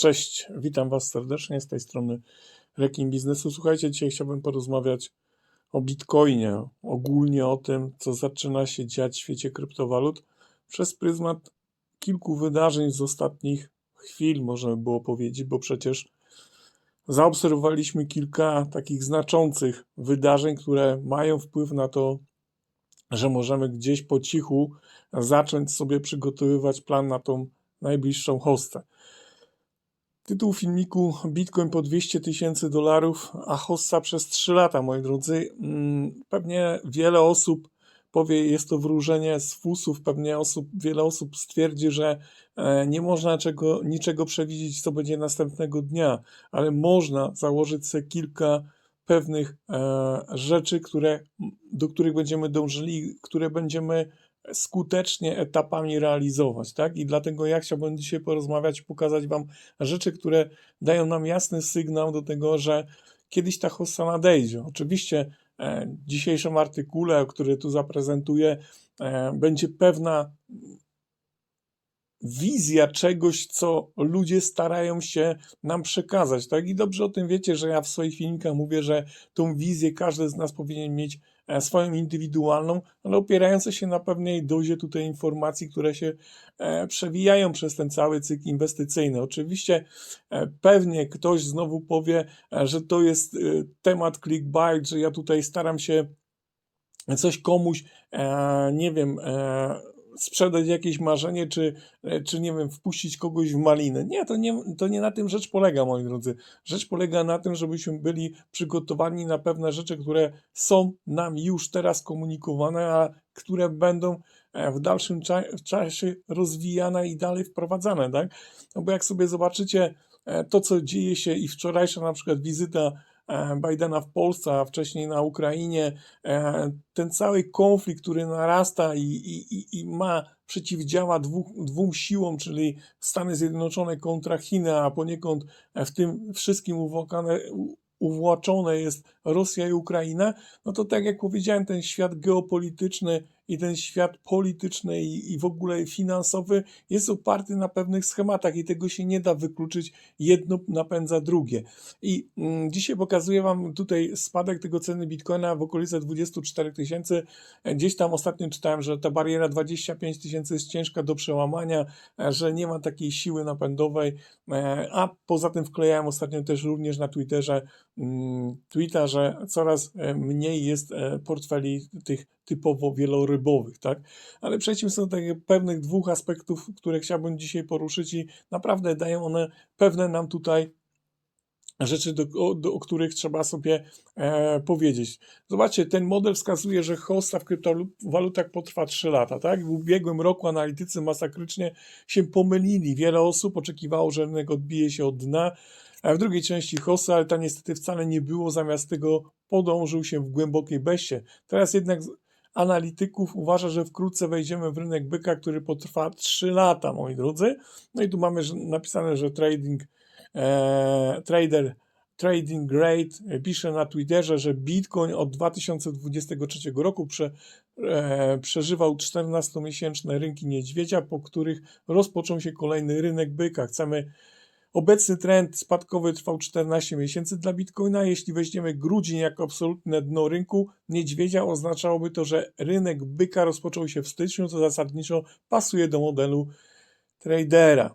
Cześć, witam Was serdecznie z tej strony Rekin Biznesu. Słuchajcie, dzisiaj chciałbym porozmawiać o Bitcoinie, ogólnie o tym, co zaczyna się dziać w świecie kryptowalut przez pryzmat kilku wydarzeń z ostatnich chwil, można by było powiedzieć, bo przecież zaobserwowaliśmy kilka takich znaczących wydarzeń, które mają wpływ na to, że możemy gdzieś po cichu zacząć sobie przygotowywać plan na tą najbliższą hostę. Tytuł filmiku Bitcoin po 200 tysięcy dolarów, a hossa przez 3 lata, moi drodzy. Mm, Pewnie wiele osób powie, jest to wróżenie z fusów, pewnie osób, wiele osób stwierdzi, że e, nie można czego, niczego przewidzieć, co będzie następnego dnia, ale można założyć sobie kilka pewnych e, rzeczy, które, do których będziemy dążyli, które będziemy skutecznie etapami realizować, tak? I dlatego ja chciałbym dzisiaj porozmawiać, pokazać Wam rzeczy, które dają nam jasny sygnał do tego, że kiedyś ta hossa nadejdzie. Oczywiście e, w dzisiejszym artykule, który tu zaprezentuję, e, będzie pewna wizja czegoś, co ludzie starają się nam przekazać, tak? I dobrze o tym wiecie, że ja w swoich filmikach mówię, że tą wizję każdy z nas powinien mieć e, swoją indywidualną, ale opierające się na pewnej dozie tutaj informacji, które się e, przewijają przez ten cały cykl inwestycyjny. Oczywiście e, pewnie ktoś znowu powie, e, że to jest e, temat clickbait, że ja tutaj staram się coś komuś, e, nie wiem, e, sprzedać jakieś marzenie, czy, e, czy nie wiem, wpuścić kogoś w malinę. Nie to, nie, to nie na tym rzecz polega, moi drodzy. Rzecz polega na tym, żebyśmy byli przygotowani na pewne rzeczy, które są nam już teraz komunikowane, a które będą e, w dalszym cza- czasie rozwijane i dalej wprowadzane, tak? No bo jak sobie zobaczycie e, to, co dzieje się i wczorajsza na przykład wizyta Bidena w Polsce, a wcześniej na Ukrainie, e, ten cały konflikt, który narasta i, i, i- ma, przeciwdziała dwóch, dwóm siłom, czyli Stany Zjednoczone kontra Chiny, a poniekąd w tym wszystkim uwłokane, uwłaczone jest Rosja i Ukraina, no to tak jak powiedziałem, ten świat geopolityczny i ten świat polityczny i, i w ogóle finansowy jest oparty na pewnych schematach i tego się nie da wykluczyć. Jedno napędza drugie. I mm, dzisiaj pokazuję Wam tutaj spadek tego ceny Bitcoina w okolice 24 tysięcy. Gdzieś tam ostatnio czytałem, że ta bariera 25 tysięcy jest ciężka do przełamania, że nie ma takiej siły napędowej, e, a poza tym wklejałem ostatnio też również na Twitterze mm, tweeta, że coraz e, mniej jest e, portfeli tych typowo wielorybowych, tak? Ale przejdźmy do takich pewnych dwóch aspektów, które chciałbym dzisiaj poruszyć i naprawdę dają one pewne nam tutaj rzeczy, do, do, o których trzeba sobie e, powiedzieć. Zobaczcie, ten model wskazuje, że hosta w kryptowalutach potrwa 3 lata. Tak? W ubiegłym roku analitycy masakrycznie się pomylili. Wiele osób oczekiwało, że rynek odbije się od dna. A w drugiej części hosta, ale ta niestety wcale nie było. Zamiast tego podążył się w głębokiej beście. Teraz jednak analityków uważa, że wkrótce wejdziemy w rynek byka, który potrwa 3 lata, moi drodzy. No i tu mamy napisane, że trading e, trader Trading Great e, pisze na Twitterze, że Bitcoin od 2023 roku prze, e, przeżywał 14-miesięczne rynki niedźwiedzia, po których rozpoczął się kolejny rynek byka. Chcemy Obecny trend spadkowy trwał 14 miesięcy dla Bitcoina. Jeśli weźmiemy grudzień jako absolutne dno rynku niedźwiedzia, oznaczałoby to, że rynek byka rozpoczął się w styczniu, co zasadniczo pasuje do modelu tradera.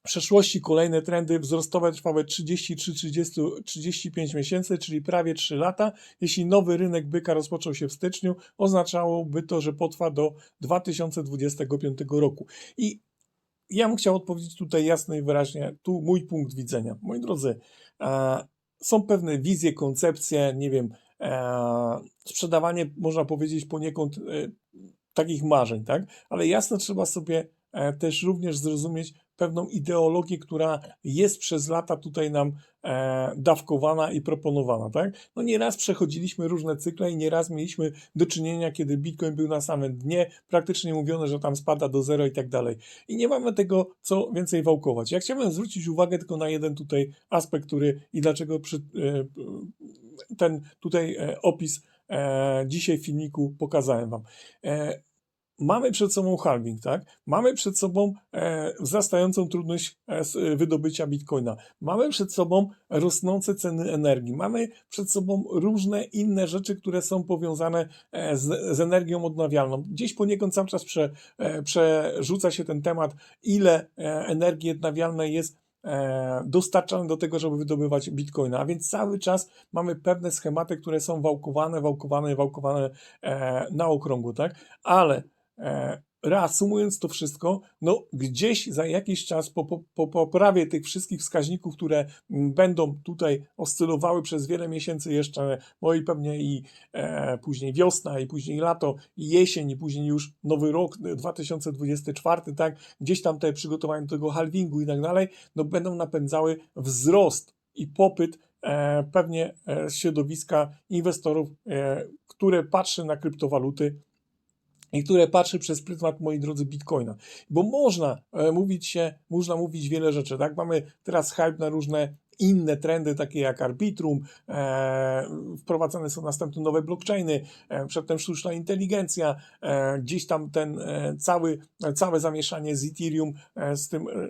W przeszłości kolejne trendy wzrostowe trwały 33-35 miesięcy, czyli prawie 3 lata. Jeśli nowy rynek byka rozpoczął się w styczniu, oznaczałoby to, że potrwa do 2025 roku. I ja bym chciał odpowiedzieć tutaj jasno i wyraźnie, tu mój punkt widzenia. Moi drodzy, e, są pewne wizje, koncepcje, nie wiem, e, sprzedawanie, można powiedzieć, poniekąd e, takich marzeń, tak? Ale jasno trzeba sobie e, też również zrozumieć pewną ideologię, która jest przez lata tutaj nam e, dawkowana i proponowana, tak? No nieraz przechodziliśmy różne cykle i nieraz mieliśmy do czynienia, kiedy Bitcoin był na samym dnie, praktycznie mówiono, że tam spada do zero i tak dalej. I nie mamy tego co więcej wałkować. Ja chciałbym zwrócić uwagę tylko na jeden tutaj aspekt, który i dlaczego przy, e, ten tutaj e, opis e, dzisiaj w filmiku pokazałem Wam. E, mamy przed sobą halving, tak? Mamy przed sobą e, wzrastającą trudność e, e, wydobycia bitcoina. Mamy przed sobą rosnące ceny energii. Mamy przed sobą różne inne rzeczy, które są powiązane e, z, z energią odnawialną. Gdzieś poniekąd cały czas prze, e, przerzuca się ten temat, ile e, energii odnawialnej jest e, dostarczane do tego, żeby wydobywać bitcoina. A więc cały czas mamy pewne schematy, które są wałkowane, wałkowane, wałkowane e, na okrągło, tak? Ale reasumując to wszystko, no gdzieś za jakiś czas po, po, po poprawie tych wszystkich wskaźników, które mm, będą tutaj oscylowały przez wiele miesięcy jeszcze, no i pewnie i e, później wiosna, i później lato, i jesień, i później już nowy rok e, 2024, tak, gdzieś tam te przygotowania do tego halvingu i tak dalej, no będą napędzały wzrost i popyt e, pewnie e, środowiska inwestorów, e, które patrzy na kryptowaluty i które patrzy przez pryzmat, moi drodzy, Bitcoina. Bo można e, mówić się, można mówić wiele rzeczy, tak? Mamy teraz hype na różne inne trendy, takie jak Arbitrum, e, wprowadzane są następne nowe blockchainy, e, przedtem sztuczna inteligencja, e, gdzieś tam ten e, cały, całe zamieszanie z Ethereum, e, z tym e,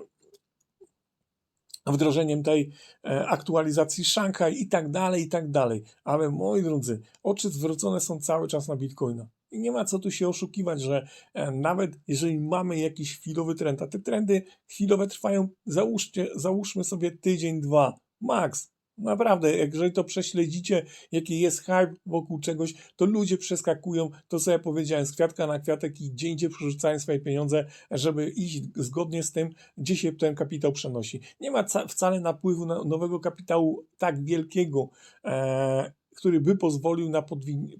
wdrożeniem tej e, aktualizacji Szanghaj i tak dalej, i tak dalej. Ale moi drodzy, oczy zwrócone są cały czas na Bitcoina. I nie ma co tu się oszukiwać, że e, nawet jeżeli mamy jakiś chwilowy trend, a te trendy chwilowe trwają, załóżcie, załóżmy sobie tydzień, dwa, max. Naprawdę, jeżeli to prześledzicie, jaki jest hype wokół czegoś, to ludzie przeskakują, to co ja powiedziałem, z kwiatka na kwiatek i gdzie indziej przerzucają swoje pieniądze, żeby iść zgodnie z tym, gdzie się ten kapitał przenosi. Nie ma ca- wcale napływu na nowego kapitału tak wielkiego, e, który by pozwolił na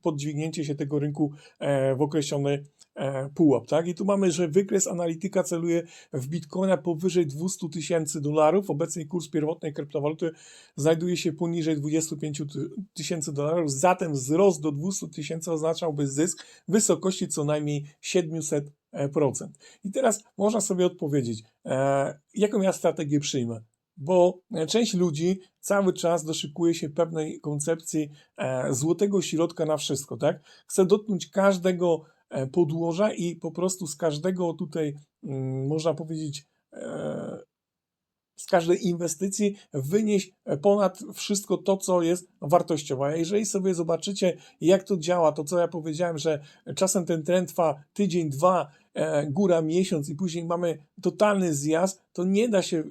podźwignięcie się tego rynku e, w określony e, pułap. Tak? I tu mamy, że wykres analityka celuje w bitcoina powyżej 200 tysięcy dolarów. Obecnie kurs pierwotnej kryptowaluty znajduje się poniżej 25 ty- tysięcy dolarów, zatem wzrost do 200 tysięcy oznaczałby zysk w wysokości co najmniej 700%. I teraz można sobie odpowiedzieć, e, jaką ja strategię przyjmę bo e, część ludzi cały czas doszykuje się pewnej koncepcji e, złotego środka na wszystko, tak? Chce dotknąć każdego e, podłoża i po prostu z każdego tutaj, mm, można powiedzieć, z każdej inwestycji wynieść ponad wszystko to, co jest wartościowe. A jeżeli sobie zobaczycie, jak to działa, to co ja powiedziałem, że czasem ten trend trwa tydzień, dwa, góra miesiąc i później mamy totalny zjazd, to nie da się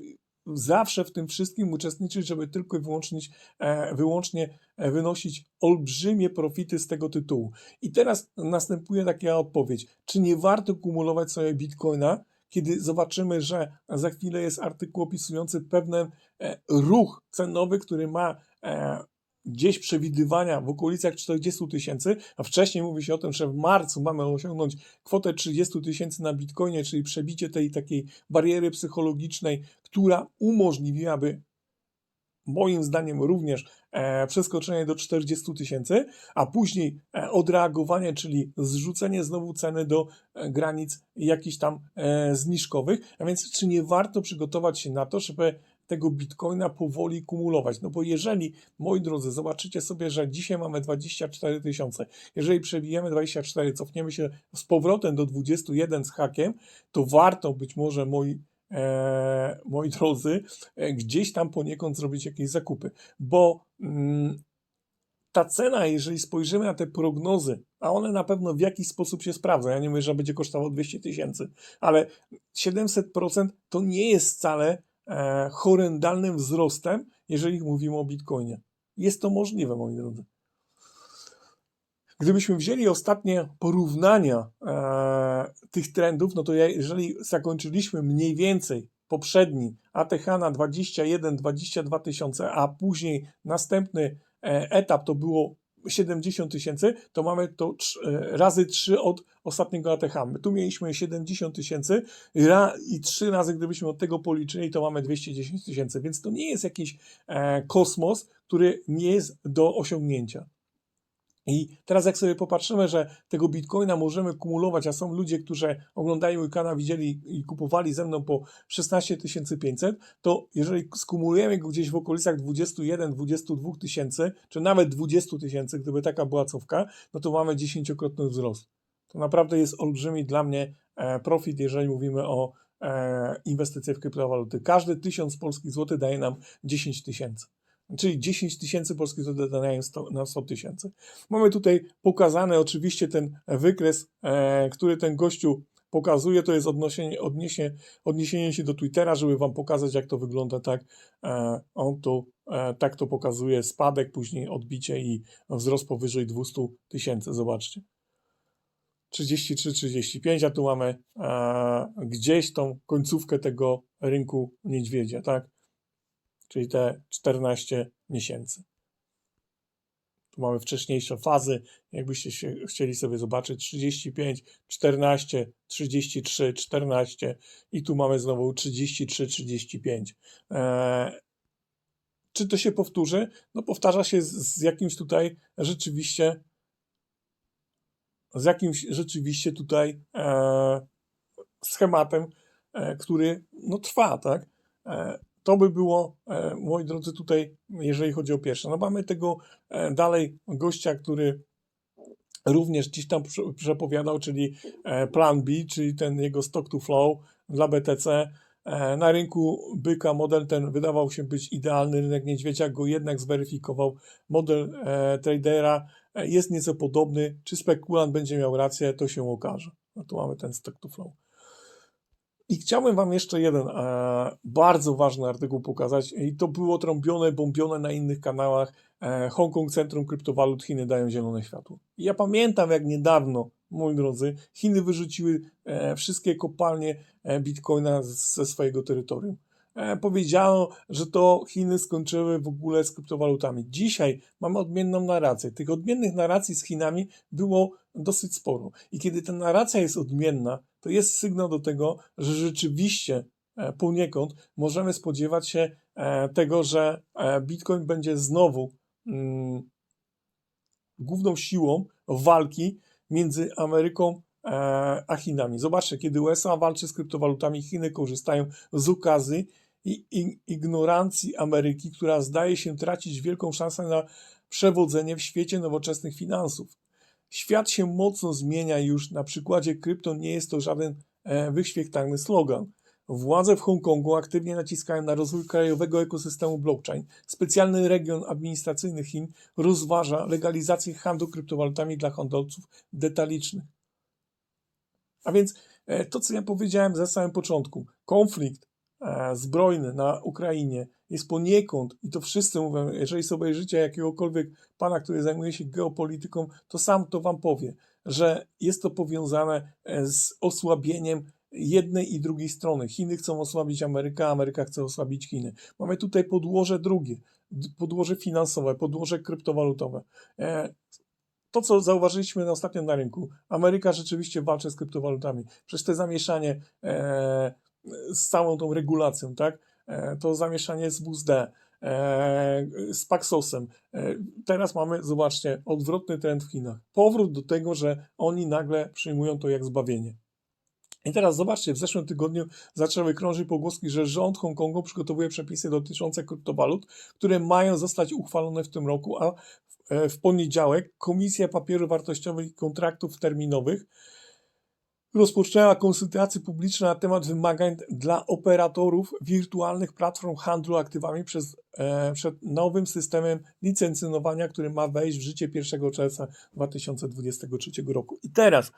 zawsze w tym wszystkim uczestniczyć, żeby tylko i wyłącznie, e, wyłącznie e, wynosić olbrzymie profity z tego tytułu. I teraz następuje taka odpowiedź, czy nie warto kumulować sobie bitcoina, kiedy zobaczymy, że za chwilę jest artykuł opisujący pewien e, ruch cenowy, który ma e, gdzieś przewidywania w okolicach 40 tysięcy, a wcześniej mówi się o tym, że w marcu mamy osiągnąć kwotę 30 tysięcy na bitcoinie, czyli przebicie tej takiej bariery psychologicznej, która umożliwiłaby moim zdaniem również e, przeskoczenie do 40 tysięcy, a później e, odreagowanie, czyli zrzucenie znowu ceny do e, granic jakichś tam zniżkowych. A więc czy nie warto przygotować się na to, żeby tego bitcoina powoli kumulować? No bo jeżeli, moi drodzy, zobaczycie sobie, że dzisiaj mamy 24 tysiące, jeżeli przebijemy 24, cofniemy się z powrotem do 21 z hakiem, to warto być może, moi e, moi drodzy, e, gdzieś tam poniekąd zrobić jakieś zakupy, bo mm, ta cena, jeżeli spojrzymy na te prognozy, a one na pewno w jakiś sposób się sprawdzą, ja nie mówię, że będzie kosztowało 200 tysięcy, ale 700% to nie jest wcale e, horrendalnym wzrostem, jeżeli mówimy o Bitcoinie. Jest to możliwe, moi drodzy. Gdybyśmy wzięli ostatnie porównania e, tych trendów, no to jeżeli zakończyliśmy mniej więcej poprzedni ATH na 21-22 tysiące, a później następny e, etap to było 70 tysięcy, to mamy to e, razy 3 od ostatniego ATH. My tu mieliśmy 70 tysięcy i 3 razy, gdybyśmy od tego policzyli, to mamy 210 tysięcy, więc to nie jest jakiś e, kosmos, który nie jest do osiągnięcia. I teraz jak sobie popatrzymy, że tego bitcoina możemy kumulować, a są ludzie, którzy oglądają mój kanał, widzieli i kupowali ze mną po 16 500, to jeżeli skumulujemy go gdzieś w okolicach 21-22 tysięcy, czy nawet 20 tysięcy, gdyby taka była cofka, no to mamy dziesięciokrotny wzrost. To naprawdę jest olbrzymi dla mnie e, profit, jeżeli mówimy o e, inwestycje w kryptowaluty. Każdy tysiąc polskich złotych daje nam 10 tysięcy. Czyli 10 tysięcy polskich 100, na 100 tysięcy. Mamy tutaj pokazany oczywiście ten wykres, e, który ten gościu pokazuje, to jest odniesienie, odniesie, odniesienie się do Twittera, żeby wam pokazać, jak to wygląda, tak, e, on to, e, tak to pokazuje, spadek, później odbicie i wzrost powyżej 200 tysięcy, zobaczcie. 33-35, a tu mamy e, gdzieś tą końcówkę tego rynku niedźwiedzia, tak? Czyli te 14 miesięcy. Tu mamy wcześniejsze fazy, jakbyście się chcieli sobie zobaczyć, 35, 14, 33, 14 i tu mamy znowu 33, 35. E, czy to się powtórzy? No powtarza się z, z jakimś tutaj rzeczywiście z jakimś rzeczywiście tutaj e, schematem, e, który no, trwa, tak? E, to by było, e, moi drodzy, tutaj, jeżeli chodzi o pierwsze. No mamy tego e, dalej gościa, który również gdzieś tam prze- przepowiadał, czyli e, plan B, czyli ten jego stock to flow dla BTC. Na rynku byka model ten wydawał się być idealny, rynek niedźwiedzia go jednak zweryfikował. Model tradera jest nieco podobny. Czy spekulant będzie miał rację, to się okaże. No tu mamy ten stock to flow. I chciałbym Wam jeszcze jeden e, bardzo ważny artykuł pokazać. I to było trąbione, bombione na innych kanałach. E, Hongkong Centrum Kryptowalut Chiny dają zielone światło. I ja pamiętam, jak niedawno, moi drodzy, Chiny wyrzuciły e, wszystkie kopalnie e, bitcoina z- ze swojego terytorium. E, powiedziano, że to Chiny skończyły w ogóle z kryptowalutami. Dzisiaj mamy odmienną narrację. Tych odmiennych narracji z Chinami było dosyć sporo. I kiedy ta narracja jest odmienna, to jest sygnał do tego, że rzeczywiście e, poniekąd możemy spodziewać się e, tego, że e, Bitcoin będzie znowu mm, główną siłą walki między Ameryką a Chinami. Zobaczcie, kiedy USA walczy z kryptowalutami, Chiny korzystają z i, i ignorancji Ameryki, która zdaje się tracić wielką szansę na przewodzenie w świecie nowoczesnych finansów. Świat się mocno zmienia już. Na przykładzie krypto nie jest to żaden e, wyświetlany slogan. Władze w Hongkongu aktywnie naciskają na rozwój krajowego ekosystemu blockchain. Specjalny region administracyjny Chin rozważa legalizację handlu kryptowalutami dla handlowców detalicznych. A więc e, to, co ja powiedziałem za samym początku, konflikt e, zbrojny na Ukrainie jest poniekąd, i to wszyscy mówią, jeżeli sobie obejrzycie jakiegokolwiek pana, który zajmuje się geopolityką, to sam to wam powie, że jest to powiązane e, z osłabieniem jednej i drugiej strony. Chiny chcą osłabić Amerykę, Ameryka chce osłabić Chiny. Mamy tutaj podłoże drugie, podłoże finansowe, podłoże kryptowalutowe. E, to, co zauważyliśmy ostatnio na rynku, Ameryka rzeczywiście walczy z kryptowalutami. Przez te zamieszanie e, z całą tą regulacją, tak? E, to zamieszanie z WSD, e, z Paxosem. E, teraz mamy, zobaczcie, odwrotny trend w Chinach. Powrót do tego, że oni nagle przyjmują to jak zbawienie. I teraz zobaczcie, w zeszłym tygodniu zaczęły krążyć pogłoski, że rząd Hongkongu przygotowuje przepisy dotyczące kryptowalut, które mają zostać uchwalone w tym roku, a w poniedziałek Komisja Papierów Wartościowych i Kontraktów Terminowych rozpoczęła konsultacje publiczne na temat wymagań dla operatorów wirtualnych platform handlu aktywami przez, e, przed nowym systemem licencjonowania, który ma wejść w życie 1 czerwca 2023 roku. I teraz,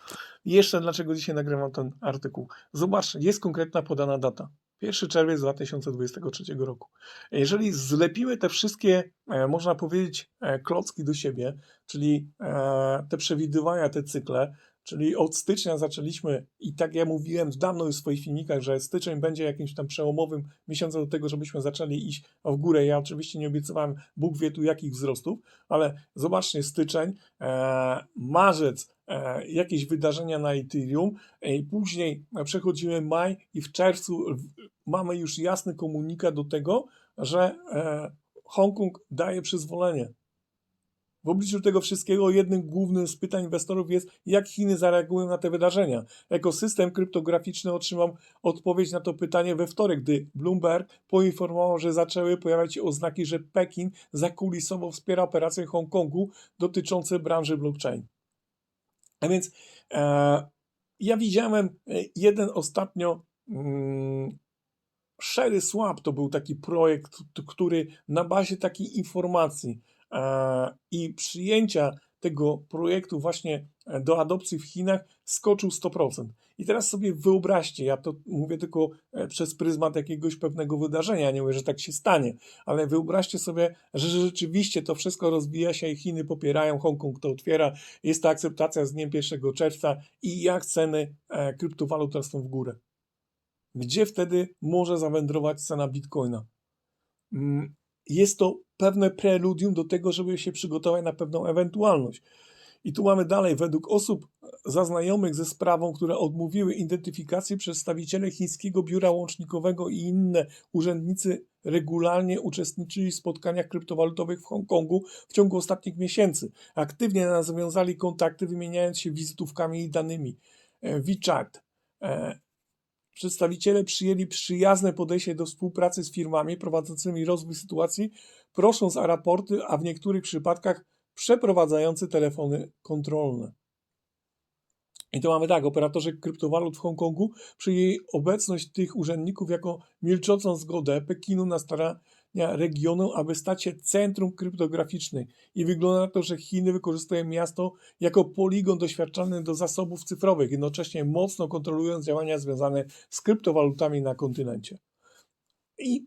jeszcze dlaczego dzisiaj nagrywam ten artykuł. Zobaczcie, jest konkretna podana data. 1 czerwiec 2023 roku. Jeżeli zlepimy te wszystkie, e, można powiedzieć, e, klocki do siebie, czyli e, te przewidywania, te cykle, Czyli od stycznia zaczęliśmy, i tak ja mówiłem dawno już w swoich filmikach, że styczeń będzie jakimś tam przełomowym miesiącem do tego, żebyśmy zaczęli iść w górę. Ja oczywiście nie obiecywałem, Bóg wie tu jakich wzrostów, ale zobaczcie, styczeń, e, marzec, e, jakieś wydarzenia na Ethereum, e, i później przechodzimy maj i w czerwcu mamy już jasny komunikat do tego, że e, Hongkong daje przyzwolenie. W obliczu tego wszystkiego jednym głównym z pytań inwestorów jest, jak Chiny zareagują na te wydarzenia. Ekosystem kryptograficzny otrzymał odpowiedź na to pytanie we wtorek, gdy Bloomberg poinformował, że zaczęły pojawiać się oznaki, że Pekin zakulisowo wspiera operacje Hongkongu dotyczące branży blockchain. A więc e, ja widziałem e, jeden ostatnio mm, Sherry Swap to był taki projekt, który na bazie takiej informacji i przyjęcia tego projektu właśnie e, do adopcji w Chinach skoczył 100%. I teraz sobie wyobraźcie, ja to mówię tylko e, przez pryzmat jakiegoś pewnego wydarzenia, nie mówię, że tak się stanie, ale wyobraźcie sobie, że rzeczywiście to wszystko rozwija się i Chiny popierają, Hongkong to otwiera, jest ta akceptacja z dniem 1 czerwca i jak ceny e, kryptowalut rosną w górę. Gdzie wtedy może zawędrować cena bitcoina? Mm, Jest to pewne preludium do tego, żeby się przygotować na pewną ewentualność. I tu mamy dalej, według osób zaznajomych ze sprawą, które odmówiły identyfikacji, przedstawiciele chińskiego biura łącznikowego i inne urzędnicy regularnie uczestniczyli w spotkaniach kryptowalutowych w Hongkongu w ciągu ostatnich miesięcy. Aktywnie nawiązali kontakty, wymieniając się wizytówkami i danymi. E, WeChat. Przedstawiciele przyjęli przyjazne podejście do współpracy z firmami prowadzącymi rozwój sytuacji, prosząc o raporty, a w niektórych przypadkach przeprowadzający telefony kontrolne. I to mamy tak, operatorzy kryptowalut w Hongkongu przyjęli obecność tych urzędników jako milczącą zgodę Pekinu na starania regionu, aby stać się centrum kryptograficznej. I wygląda na to, że Chiny wykorzystują miasto jako poligon doświadczalny do zasobów cyfrowych, jednocześnie mocno kontrolując działania związane z kryptowalutami na kontynencie. I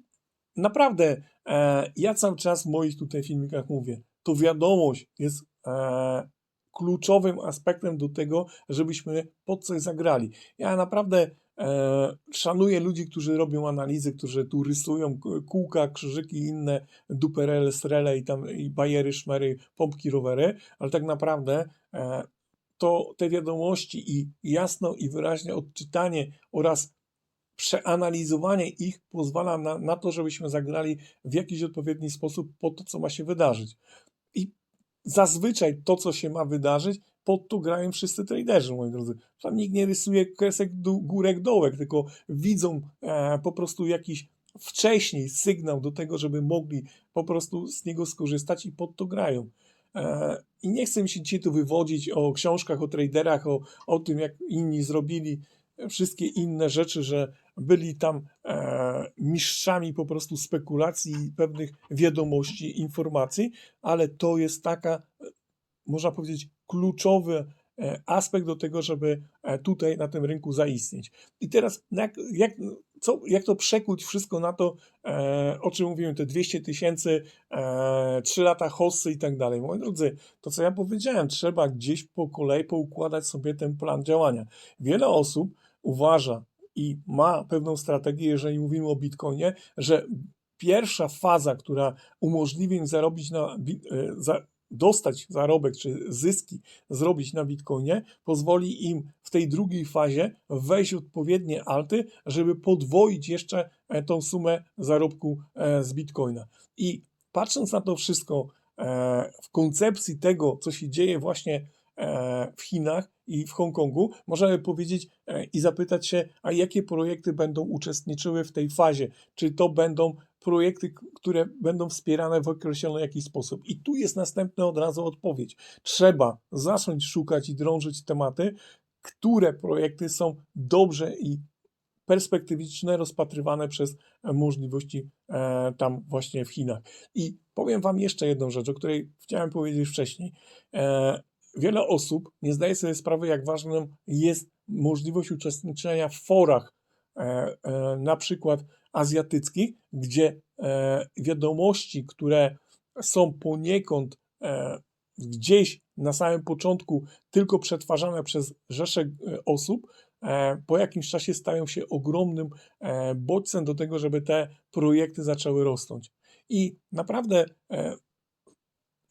naprawdę, e, ja cały czas w moich tutaj filmikach mówię, to wiadomość jest e, kluczowym aspektem do tego, żebyśmy pod coś zagrali. Ja naprawdę szanuję ludzi, którzy robią analizy, którzy tu rysują kółka, krzyżyki inne duperele, srele i tam i bajery, szmery, pompki, rowery, ale tak naprawdę e, to te wiadomości i jasno i wyraźnie odczytanie oraz przeanalizowanie ich pozwala na, na to, żebyśmy zagrali w jakiś odpowiedni sposób po to, co ma się wydarzyć. I zazwyczaj to, co się ma wydarzyć, pod to grają wszyscy traderzy, moi drodzy. Tam nikt nie rysuje kresek dół, górek, dołek, tylko widzą e, po prostu jakiś wcześniej sygnał do tego, żeby mogli po prostu z niego skorzystać i pod to grają. E, I nie chcę się dzisiaj tu wywodzić o książkach, o traderach, o, o tym, jak inni zrobili wszystkie inne rzeczy, że byli tam e, mistrzami po prostu spekulacji i pewnych wiadomości, informacji, ale to jest taka, można powiedzieć, kluczowy e, aspekt do tego, żeby e, tutaj na tym rynku zaistnieć. I teraz jak, jak, co, jak to przekuć wszystko na to, e, o czym mówiłem, te 200 tysięcy, e, 3 lata hossy i tak dalej. Moi drodzy, to co ja powiedziałem, trzeba gdzieś po kolei poukładać sobie ten plan działania. Wiele osób uważa i ma pewną strategię, jeżeli mówimy o Bitcoinie, że pierwsza faza, która umożliwi im zarobić na, e, za, dostać zarobek czy zyski zrobić na Bitcoinie, pozwoli im w tej drugiej fazie wejść w odpowiednie alty, żeby podwoić jeszcze e, tą sumę zarobku e, z Bitcoina. I patrząc na to wszystko e, w koncepcji tego, co się dzieje właśnie w Chinach i w Hongkongu, możemy powiedzieć e, i zapytać się, a jakie projekty będą uczestniczyły w tej fazie? Czy to będą projekty, które będą wspierane w określony jakiś sposób? I tu jest następna od razu odpowiedź. Trzeba zacząć szukać i drążyć tematy, które projekty są dobrze i perspektywiczne, rozpatrywane przez e, możliwości e, tam właśnie w Chinach. I powiem Wam jeszcze jedną rzecz, o której chciałem powiedzieć wcześniej. E, wiele osób nie zdaje sobie sprawy, jak ważną jest możliwość uczestniczenia w forach, e, e, na przykład azjatyckich, gdzie e, wiadomości, które są poniekąd gdzieś na samym początku tylko przetwarzane przez rzesze osób, po jakimś czasie stają się ogromnym bodźcem do tego, żeby te projekty zaczęły rosnąć. I naprawdę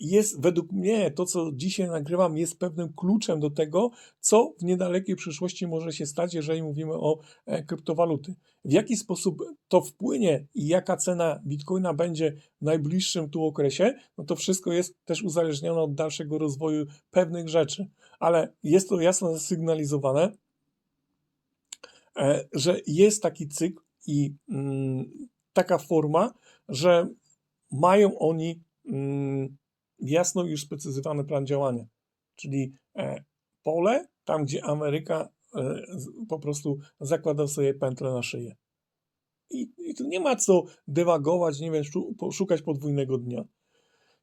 jest według mnie to, co dzisiaj nagrywam, jest pewnym kluczem do tego, co w niedalekiej przyszłości może się stać, jeżeli mówimy o e, kryptowaluty. W jaki sposób to wpłynie i jaka cena bitcoina będzie w najbliższym tu okresie, no to wszystko jest też uzależnione od dalszego rozwoju pewnych rzeczy. Ale jest to jasno zasygnalizowane, e, że jest taki cykl i mm, taka forma, że mają oni mm, jasno już sprecyzowany plan działania. Czyli e, pole, tam gdzie Ameryka e, po prostu zakłada sobie pętlę na szyję. I, I tu nie ma co dywagować, nie wiem, szukać podwójnego dnia.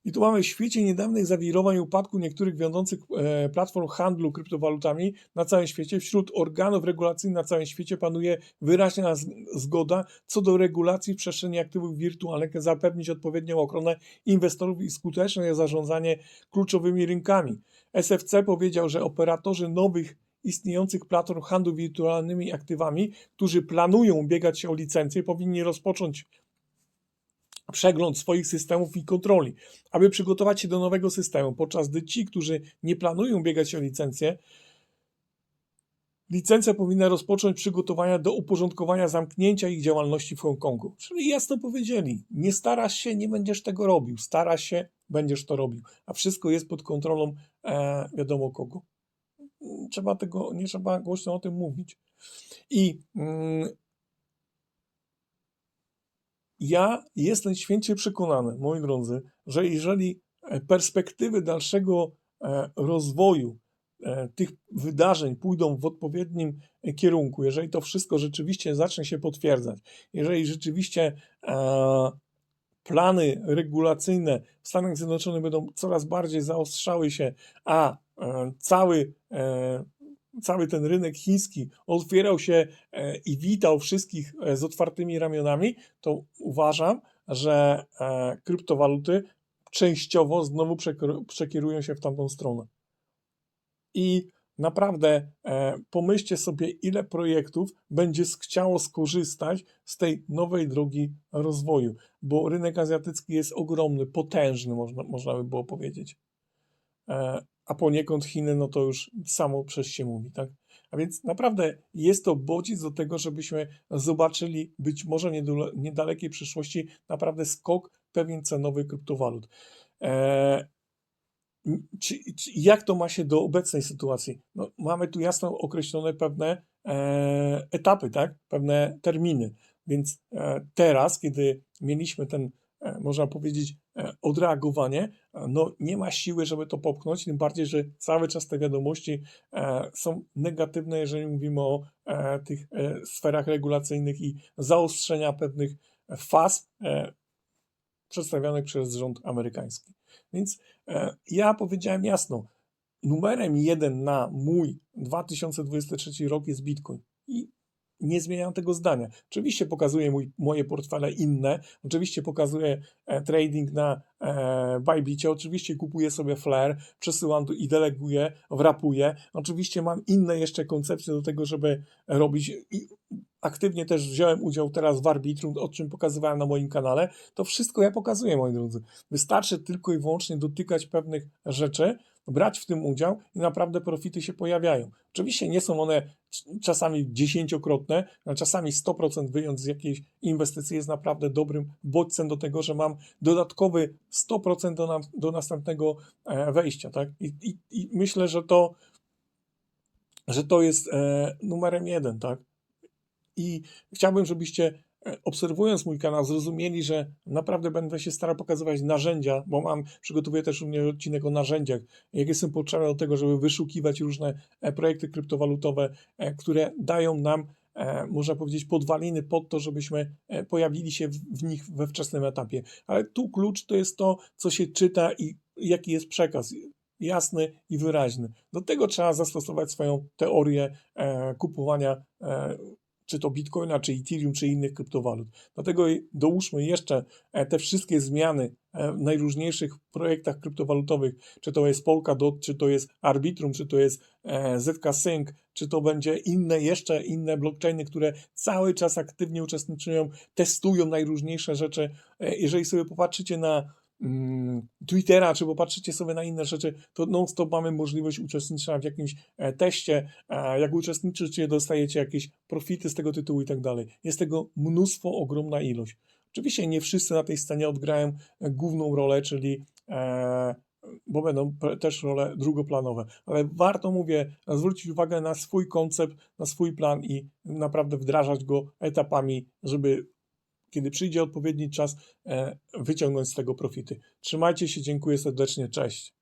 I tu mamy w świecie niedawnych zawirowań upadku niektórych wiodących e, platform handlu kryptowalutami na całym świecie. Wśród organów regulacyjnych na całym świecie panuje wyraźna zgoda co do regulacji w przestrzeni aktywów wirtualnych, zapewnić odpowiednią ochronę inwestorów i skuteczne zarządzanie kluczowymi rynkami. SFC powiedział, że operatorzy nowych istniejących platform handlu wirtualnymi aktywami, którzy planują ubiegać się o licencję, powinni rozpocząć przegląd swoich systemów i kontroli, aby przygotować się do nowego systemu, podczas gdy ci, którzy nie planują ubiegać się o licencję, licencja powinna rozpocząć przygotowania do uporządkowania zamknięcia ich działalności w Hongkongu. Czyli jasno powiedzieli, nie starasz się, nie będziesz tego robił, starasz się, będziesz to robił, a wszystko jest pod kontrolą e, wiadomo kogo. Trzeba tego, nie trzeba głośno o tym mówić. I mm, ja jestem święcie przekonany, moi drodzy, że jeżeli e, perspektywy dalszego e, rozwoju e, tych wydarzeń pójdą w odpowiednim kierunku, jeżeli to wszystko rzeczywiście zacznie się potwierdzać, jeżeli rzeczywiście plany regulacyjne w Stanach Zjednoczonych będą coraz bardziej zaostrzały się, a cały, cały ten rynek chiński otwierał się e, i witał wszystkich e, z otwartymi ramionami, to uważam, że e, kryptowaluty częściowo znowu przekieru- przekierują się w tamtą stronę. I naprawdę pomyślcie sobie, ile projektów będzie chciało skorzystać z tej nowej drogi rozwoju, bo rynek azjatycki jest ogromny, potężny, można, można by było powiedzieć. A poniekąd Chiny, no to już samo przez się mówi, tak? A więc naprawdę jest to bodziec do tego, żebyśmy zobaczyli być może niedalekiej przyszłości naprawdę skok pewien cenowy kryptowalut. E, czy, czy, jak to ma się do obecnej sytuacji? No, mamy tu jasno określone pewne e, etapy, tak? pewne terminy. Więc e, teraz, kiedy mieliśmy ten, można powiedzieć, e, odreagowanie, e, no nie ma siły, żeby to popchnąć, tym bardziej, że cały czas te wiadomości e, są negatywne, jeżeli mówimy o e, tych e, sferach regulacyjnych i zaostrzenia pewnych faz e, przedstawionych przez rząd amerykański. Więc e, ja powiedziałem jasno, numerem jeden na mój 2023 rok jest Bitcoin. I nie zmieniam tego zdania. Oczywiście pokazuję mój, moje portfele inne, oczywiście pokazuję e, trading na e, oczywiście kupuję sobie Flare, przesyłam tu i deleguję, wrapuję. Oczywiście mam inne jeszcze koncepcje do tego, żeby robić i aktywnie też wziąłem udział teraz w Arbitrum, o czym pokazywałem na moim kanale. To wszystko ja pokazuję, moi drodzy. Wystarczy tylko i wyłącznie dotykać pewnych rzeczy, brać w tym udział i naprawdę profity się pojawiają. Oczywiście nie są one czasami dziesięciokrotne, a czasami 100% wyjąc z jakiejś inwestycji jest naprawdę dobrym bodźcem do tego, że mam dodatkowy 100% do, do następnego e, wejścia. Tak? I, i, I myślę, że to, że to jest e, numerem jeden. Tak? I chciałbym, żebyście obserwując mój kanał zrozumieli, że naprawdę będę się starał pokazywać narzędzia, bo mam, przygotowuję też również odcinek o narzędziach, jakie są potrzebne do tego, żeby wyszukiwać różne e, projekty kryptowalutowe, e, które dają nam, e, można powiedzieć, podwaliny pod to, żebyśmy pojawili się w, nich we wczesnym etapie. Ale tu klucz to jest to, co się czyta i jaki jest przekaz jasny i wyraźny. Do tego trzeba zastosować swoją teorię kupowania czy to Bitcoina, czy Ethereum, czy innych kryptowalut. Dlatego dołóżmy jeszcze e, te wszystkie zmiany e, w najróżniejszych projektach kryptowalutowych, czy to jest Polkadot, czy to jest Arbitrum, czy to jest e, ZK Sync, czy to będzie inne, jeszcze inne blockchainy, które cały czas aktywnie uczestniczą, testują najróżniejsze rzeczy. Jeżeli sobie popatrzycie na Twittera, czy popatrzycie sobie na inne rzeczy, to non-stop mamy możliwość uczestniczenia w jakimś e, teście. E, jak uczestniczycie, dostajecie jakieś profity z tego tytułu i tak dalej. Jest tego mnóstwo, ogromna ilość. Oczywiście nie wszyscy na tej scenie odgrają e, główną rolę, czyli bo będą też role drugoplanowe, ale warto, mówię, zwrócić uwagę na swój koncept, na swój plan i naprawdę wdrażać go etapami, żeby kiedy przyjdzie odpowiedni czas, e, wyciągnąć z tego profity. Trzymajcie się, dziękuję serdecznie, cześć.